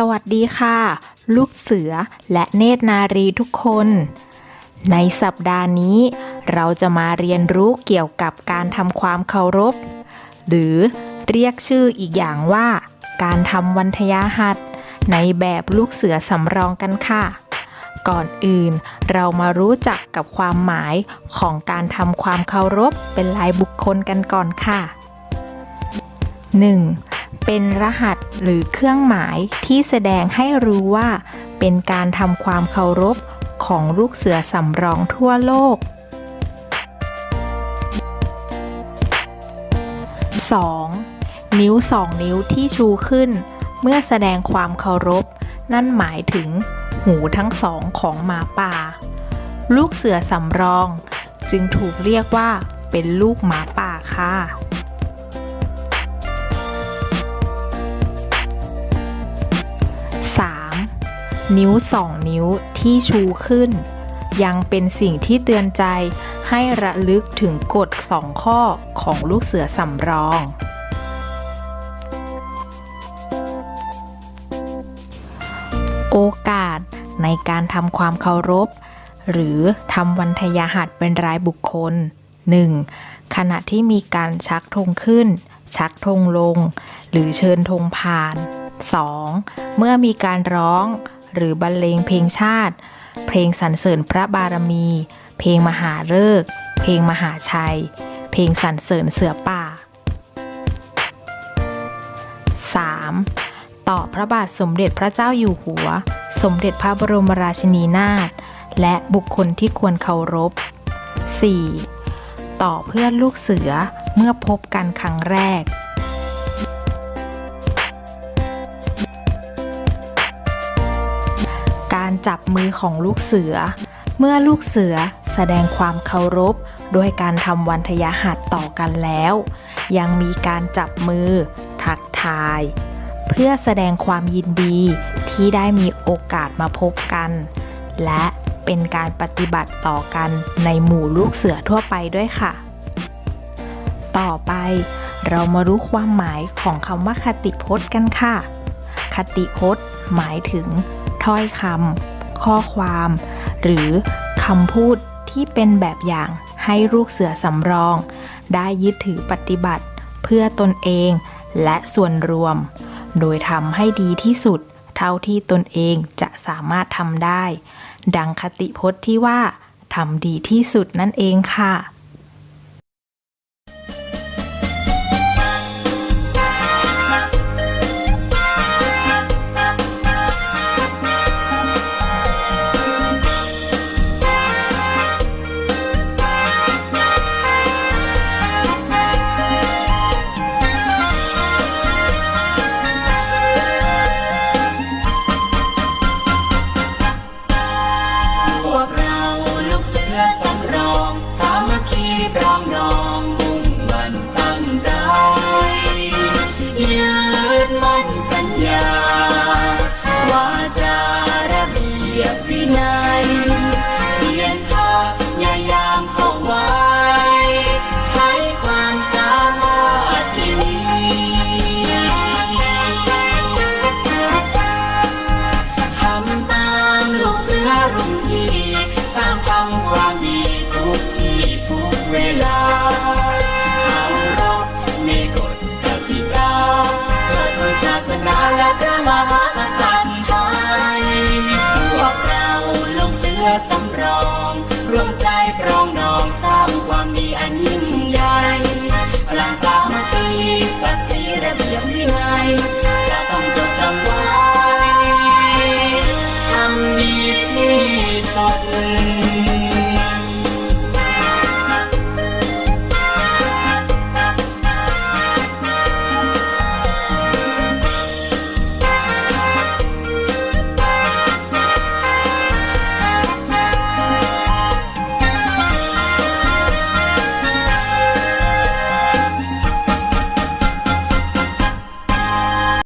สวัสดีค่ะ ลูกเสือและเนตรนารีทุกคน ในสัปดาห์นี้ เราจะมาเรียนรู้เกี่ยวกับการทำความเคารพ หรือเรียกชื่ออีกอย่างว่า การทำวันทยาหัดในแบบลูกเสือสำรองกันค่ะ ก่อนอื่นเรามารู้จักกับความหมายของการทำความเคารพเป็นลายบุคคลกันก่อนค่ะ 1. เป็นรหัสหรือเครื่องหมายที่แสดงให้รู้ว่า เป็นการทำความเคารพของลูกเสือสำรองทั่วโลก 2. นิ้วสองนิ้วที่ชูขึ้น เมื่อแสดงความเคารพ นั่นหมายถึง หูทั้งสองของหมาป่า ลูกเสือสำรอง จึงถูกเรียกว่าเป็นลูกหมาป่าค่ะ นิ้วสองนิ้วที่ชูขึ้น ยังเป็นสิ่งที่เตือนใจให้ระลึกถึงกฎสองข้อของลูกเสือสำรอง โอกาสในการทำความเคารพ หรือทำวันทยาหัดเป็นรายบุคคล 1. ขณะที่มีการชักธงขึ้น ชักธงลง หรือเชิญธงผ่าน 2. เมื่อมีการร้อง หรือบรรเลงเพลงชาติ เพลงสรรเสริญพระบารมี เพลงมหาฤกษ์เพลงมหาชัย เพลงสรรเสริญเสือป่า 3. ต่อพระบาทสมเด็จพระเจ้าอยู่หัว สมเด็จพระบรมราชินีนาถและบุคคลที่ควรเคารพ 4. ต่อเพื่อนลูกเสือเมื่อพบกันครั้งแรก จับมือของลูกเสือ เมื่อลูกเสือแสดงความเคารพด้วยการทำวันทยาหัดต่อกันแล้ว ยังมีการจับมือ ทักทาย เพื่อแสดงความยินดีที่ได้มีโอกาสมาพบกัน และเป็นการปฏิบัติต่อกันในหมู่ลูกเสือทั่วไปด้วยค่ะ ต่อไปเรามารู้ความหมายของคำว่าคติพจน์กันค่ะ คติพจน์หมายถึง ถ้อยคำข้อความ หรือคำพูดที่เป็นแบบอย่างให้ลูกเสือสำรอง ได้ยึดถือปฏิบัติเพื่อตนเองและส่วนรวม โดยทำให้ดีที่สุด เท่าที่ตนเองจะสามารถทำได้ ดังคติพจน์ที่ว่าทำดีที่สุดนั่นเองค่ะ ยบวินัยเพียรพยายามเข้าไว้ ใช้ความสามารถที่มีทำตามลูกเสือรุ่นพี่สร้างทำความดีทุกที่ทุกเวลาเคารพในกฎกติกาเพื่อเพื่อศาสนาและพระมหา สำรอง ร่วมใจปรองดองสร้างความดีอันยิ่ง